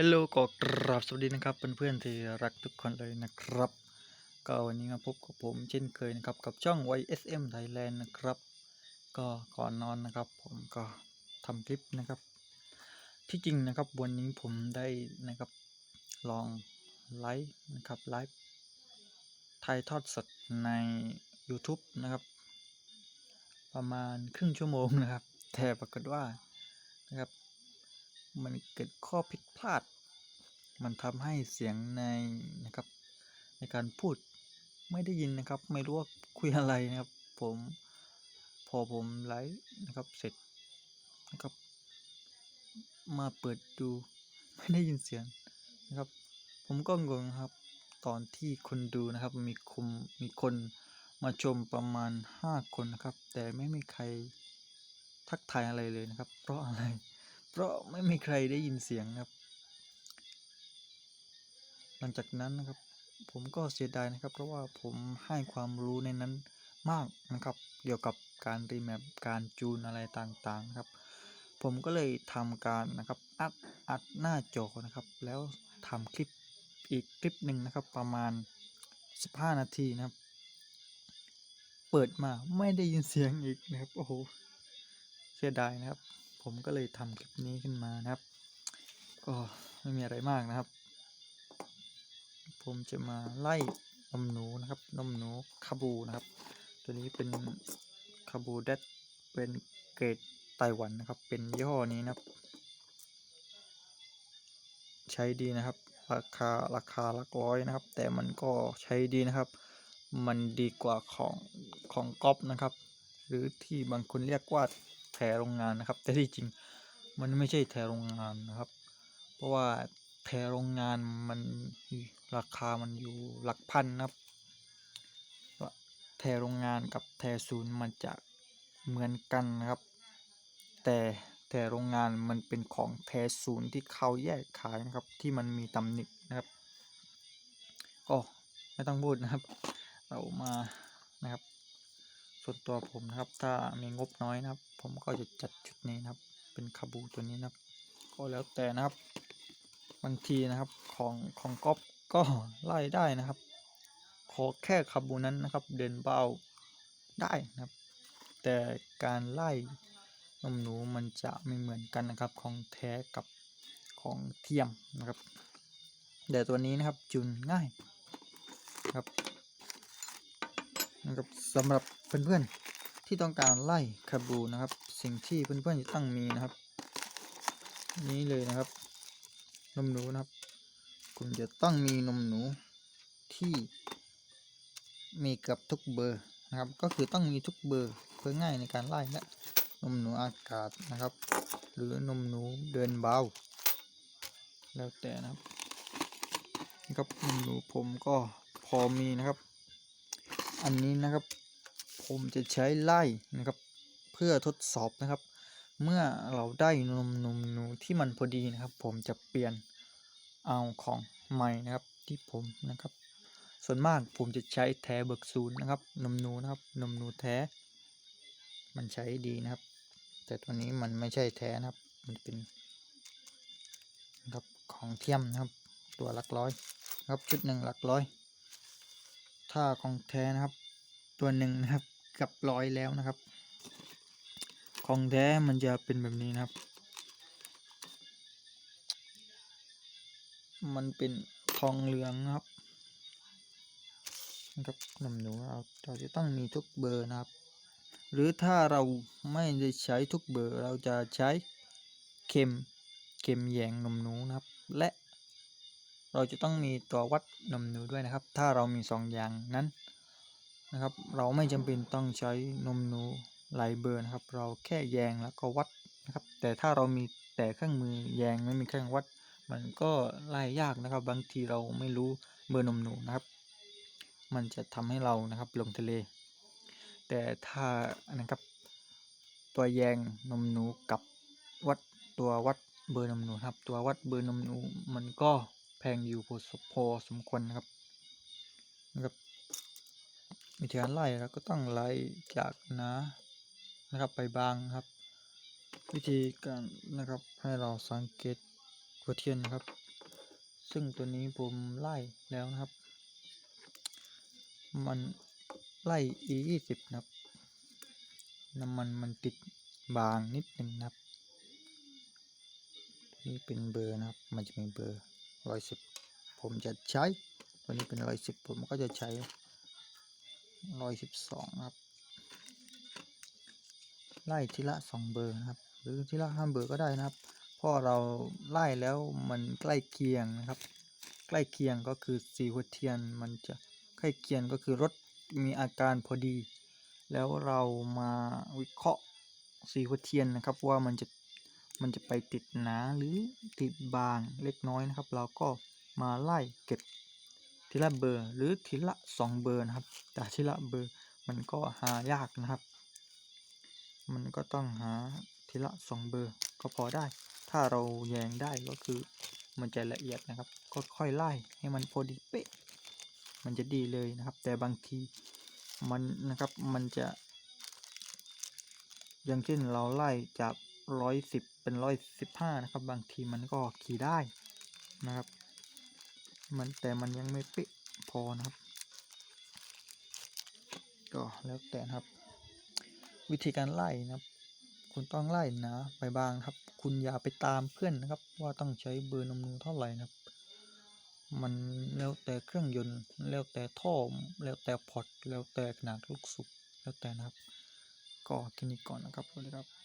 ฮัลโหลก็กราบสวัสดีนะครับเพื่อนๆที่รักทุกคนเลยนะครับ ก็วันนี้มาพบกับผมเช่นเคยนะครับกับช่อง YSM Thailand นะครับ ก็ก่อนนอนนะครับผมก็ทำคลิปนะครับ ที่จริงนะครับวันนี้ผมได้นะครับลองไลฟ์นะครับไลฟ์ถ่ายทอดสดใน YouTube นะครับ ประมาณครึ่งชั่วโมงนะครับ แต่ปรากฏว่านะครับ มันเกิดข้อผิดพลาด มันทำให้เสียงในนะครับ ในการพูดไม่ได้ยินนะครับ ไม่รู้ว่าคุยอะไรนะครับ ผมพอผมไลฟ์นะครับเสร็จนะครับ มาเปิดดูไม่ได้ยินเสียงนะครับ ผมก็งงครับ ตอนที่คนดูนะครับมีคุมมีคนมาชมประมาณห้าคนนะครับ แต่ไม่มีใครทักทายอะไรเลยนะครับ เพราะอะไร เพราะไม่มีใครได้ยินเสียงครับ หลังจากนั้นนะครับ ผมก็เสียดายนะครับ เพราะว่าผมให้ความรู้ในนั้นมากนะครับ เกี่ยวกับการรีแมปการจูนอะไรต่างๆครับ ผมก็เลยทำการนะครับอัดอัดหน้าจอนะครับ แล้วทำคลิปอีกคลิปหนึ่งนะครับ ประมาณ 15 นาทีนะครับ เปิดมาไม่ได้ยินเสียงอีกนะครับ โอ้โห เสียดายนะครับ ผมก็เลยทำคลิปนี้ขึ้นมานะครับ ก็ไม่มีอะไรมากนะครับ ผมจะมาไล่นมหนูนะครับ นมหนูคาบูนะครับ ตัวนี้เป็นคาบูเดดเป็นเกรดไต้หวันนะครับ เป็นยี่ห้อนี้นะครับ ใช้ดีนะครับ ราคาราคาหลักร้อยนะครับ แต่มันก็ใช้ดีนะครับ มันดีกว่าของของก๊อปนะครับ หรือที่บางคนเรียกว่า แถโรงงานนะครับ แต่ที่จริงมันไม่ใช่แถโรงงานนะครับ เพราะว่าแถโรงงานมันราคามันอยู่หลักพันนะครับแถโรงงานกับแถศูนย์มันจะเหมือนกันนะครับ แต่แต่โรงงานมันเป็นของแท้ศูนย์ที่เขาแยกขายนะครับที่มันมีตำหนินะครับก็ไม่ต้องพูดนะครับ เรามานะครับ ส่วนตัวผมนะครับ ถ้ามีงบน้อยนะครับ ผมก็จะจัดชุดนี้นะครับ เป็นคาบูตัวนี้นะครับ ก็แล้วแต่นะครับ บางทีนะครับของของก๊อปก็ไล่ได้นะครับ ขอแค่คาบูนั้นนะครับ เดินเบาได้นะครับ แต่การไล่นมหนูมันจะไม่เหมือนกันนะครับ ของแท้กับของเทียมนะครับ แต่ตัวนี้นะครับจุนง่ายครับ นะครับสำหรับเพื่อนๆที่ต้องการไล่คาบูนะครับ สิ่งที่เพื่อนๆจะต้องมีนะครับ นี้เลยนะครับ นมหนูนะครับ คุณจะต้องมีนมหนูที่มีกับทุกเบอร์นะครับ ก็คือต้องมีทุกเบอร์เพื่อง่ายในการไล่และนมหนูอากาศนะครับ หรือนมหนูเดินเบาแล้วแต่นะครับนะครับนมหนูผมก็พอมีนะครับ อันนี้นะครับ ผมจะใช้ไล่นะครับ เพื่อทดสอบนะครับ เมื่อเราได้นมนมหนูที่มันพอดีนะครับ ผมจะเปลี่ยนเอาของใหม่นะครับที่ผมนะครับ ส่วนมากผมจะใช้แท้เบิกศูนย์นะครับ นมหนูนะครับ นมหนูแท้ มันใช้ดีนะครับ แต่ตัวนี้มันไม่ใช่แท้นะครับ มันเป็นนะครับของเทียมนะครับ ตัวหลักร้อย ครับชุดหนึ่งหลักร้อย ถ้าของแท้นะครับ ตัวหนึ่งนะครับกับร้อยแล้วนะครับ ของแท้มันจะเป็นแบบนี้นะครับ มันเป็นทองเหลืองนะครับนะครับหนมหนูเราเราจะต้องมีทุกเบอร์นะครับ หรือถ้าเราไม่ได้ใช้ทุกเบอร์เราจะใช้เข็มเข็มแยงหนมหนูนะครับ และ เราจะต้องมีตัววัดนมหนูด้วยนะครับ ถ้าเรามีสองอย่างนั้นนะครับ เราไม่จำเป็นต้องใช้นมหนูหลายเบอร์นะครับ เราแค่แยงแล้วก็วัดนะครับ แต่ถ้าเรามีแต่เครื่องมือแยงไม่มีเครื่องวัด มันก็ไล่ยากนะครับ บางทีเราไม่รู้เบอร์นมหนูนะครับ มันจะทำให้เรานะครับลงทะเล แต่ถ้านะครับตัวแยงนมหนูกับวัดตัววัดเบอร์นมหนูครับ ตัววัดเบอร์นมหนูมันก็ งอยู่พอสพอสมควรนะครับนะครับวิธีการไล่เราก็ต้องไล่จากหนานะครับไปบางครับ วิธีการนะครับให้เราสังเกตหัวเทียนครับ ซึ่งตัวนี้ผมไล่แล้วนะครับ มันไล่ e ยี่สิบนะครับน้ำมันมันติดบางนิดหนึ่งนะครับ นี่เป็นเบอร์นะครับ มันจะมีเบอร์ ร้อยสิบผมจะใช้ตัวนี้เป็นร้อยสิบผมก็จะใช้ร้อยสิบสองครับ ไล่ทีละสองเบอร์นะครับ หรือทีละห้าเบอร์ก็ได้นะครับพราะเราไล่แล้วมันใกล้เคียงนะครับ ใกล้เคียงก็คือสีหัวเทียนมันจะใกล้เคียงก็คือรถมีอาการพอดี แล้วเรามาวิเคราะห์สีหัวเทียนนะครับว่ามันจะ มันจะไปติดหนาหรือติดบางเล็กน้อยนะครับ เราก็มาไล่เก็บทีละเบอร์หรือทีละสองเบอร์นะครับ แต่ทีละเบอร์มันก็หายากนะครับ มันก็ต้องหาทีละสองเบอร์ก็พอได้ ถ้าเราแยงได้ก็คือมันจะละเอียดนะครับ ก็ค่อยไล่ให้มันพอดีเป๊ะ มันจะดีเลยนะครับ แต่บางทีมันนะครับมันจะ อย่างเช่นเราไล่จาก ร้อยสิบเป็นร้อยสิบห้านะครับ บางทีมันก็ขี่ได้นะครับ มันแต่มันยังไม่เป๊ะพอนะครับ ก็แล้วแต่นะครับ วิธีการไล่นะครับ คุณต้องไล่นาไปบางครับ คุณอย่าไปตามเพื่อนนะครับ ว่าต้องใช้เบอร์นมนูเท่าไหร่นะครับ มันแล้วแต่เครื่องยนต์แล้วแต่ท่อแล้วแต่พอร์ตแล้วแต่ขนาดลูกสูบแล้วแต่นะครับ ก็แค่นี้ก่อนนะครับสวัสดีครับ